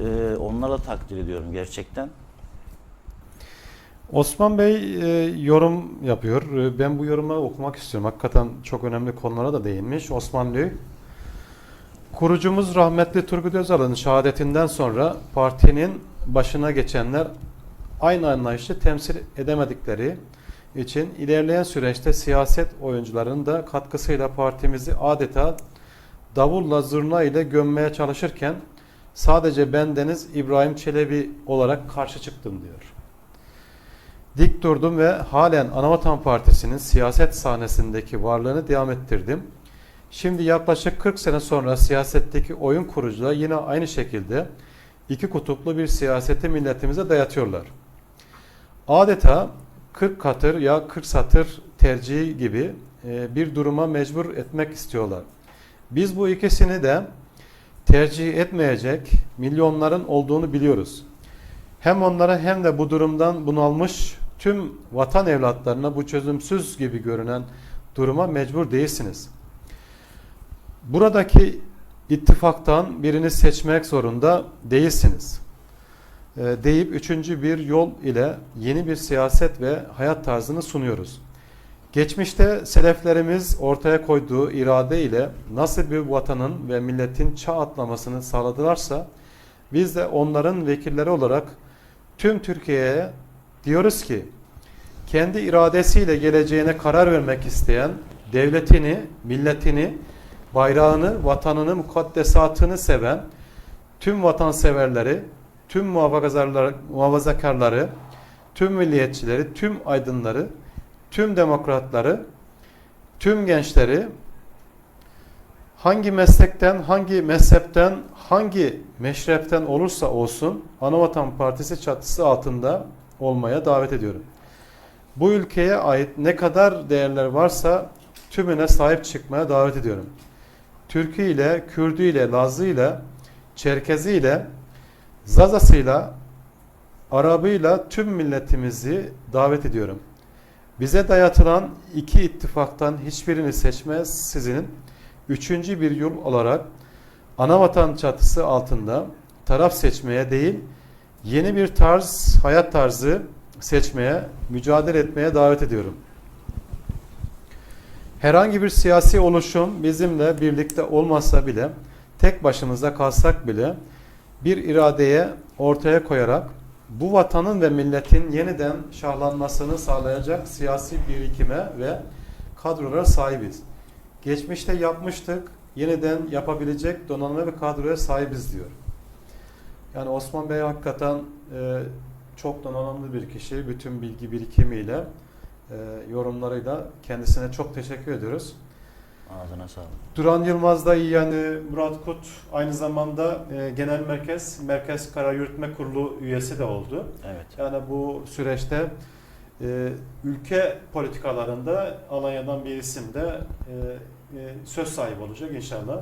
E, onlara takdir ediyorum gerçekten. Osman Bey e, yorum yapıyor. E, Ben bu yorumu okumak istiyorum. Hakikaten çok önemli konulara da değinmiş. Osman Bey, kurucumuz rahmetli Turgut Özal'ın şehadetinden sonra partinin başına geçenler aynı anlayışı temsil edemedikleri için ilerleyen süreçte siyaset oyuncularının da katkısıyla partimizi adeta davulla zurna ile gömmeye çalışırken sadece ben Deniz İbrahim Çelebi olarak karşı çıktım diyor. Dik durdum ve halen Anavatan Partisi'nin siyaset sahnesindeki varlığını devam ettirdim. Şimdi yaklaşık 40 sene sonra siyasetteki oyun kurucular yine aynı şekilde iki kutuplu bir siyaseti milletimize dayatıyorlar. Adeta 40 katır ya 40 satır tercihi gibi e, bir duruma mecbur etmek istiyorlar. Biz bu ikisini de tercih etmeyecek milyonların olduğunu biliyoruz. Hem onlara hem de bu durumdan bunalmış tüm vatan evlatlarına bu çözümsüz gibi görünen duruma mecbur değilsiniz. Buradaki ittifaktan birini seçmek zorunda değilsiniz. Ee, deyip üçüncü bir yol ile yeni bir siyaset ve hayat tarzını sunuyoruz. Geçmişte seleflerimiz ortaya koyduğu irade ile nasıl bir vatanın ve milletin çağ atlamasını sağladılarsa biz de onların vekilleri olarak tüm Türkiye'ye diyoruz ki kendi iradesiyle geleceğine karar vermek isteyen devletini, milletini, bayrağını, vatanını, mukaddesatını seven tüm vatanseverleri, tüm muhafazakarları, tüm milliyetçileri, tüm aydınları, tüm demokratları, tüm gençleri hangi meslekten, hangi mezhepten, hangi meşrepten olursa olsun Anavatan Partisi çatısı altında olmaya davet ediyorum. Bu ülkeye ait ne kadar değerler varsa tümüne sahip çıkmaya davet ediyorum. Türkü ile, Kürdü ile, Lazı ile, Çerkezi ile, Zazasıyla, Arabıyla tüm milletimizi davet ediyorum. Bize dayatılan iki ittifaktan hiçbirini seçmez sizin üçüncü bir yol olarak anavatan çatısı altında taraf seçmeye değil, yeni bir tarz, hayat tarzı seçmeye, mücadele etmeye davet ediyorum. Herhangi bir siyasi oluşum bizimle birlikte olmasa bile, tek başımıza kalsak bile bir iradeye ortaya koyarak bu vatanın ve milletin yeniden şahlanmasını sağlayacak siyasi birikime ve kadrolara sahibiz. Geçmişte yapmıştık, yeniden yapabilecek donanma ve kadroya sahibiz diyor. Yani Osman Bey hakikaten e, çok donanımlı bir kişi. Bütün bilgi birikimiyle, e, yorumlarıyla kendisine çok teşekkür ediyoruz. Ağzına sağlık. Duran Yılmaz da iyi yani Murat Kut aynı zamanda e, Genel Merkez, Merkez Karar Yürütme Kurulu üyesi de oldu. Evet. Yani bu süreçte e, ülke politikalarında Alanya'dan bir isim de e, e, söz sahibi olacak inşallah.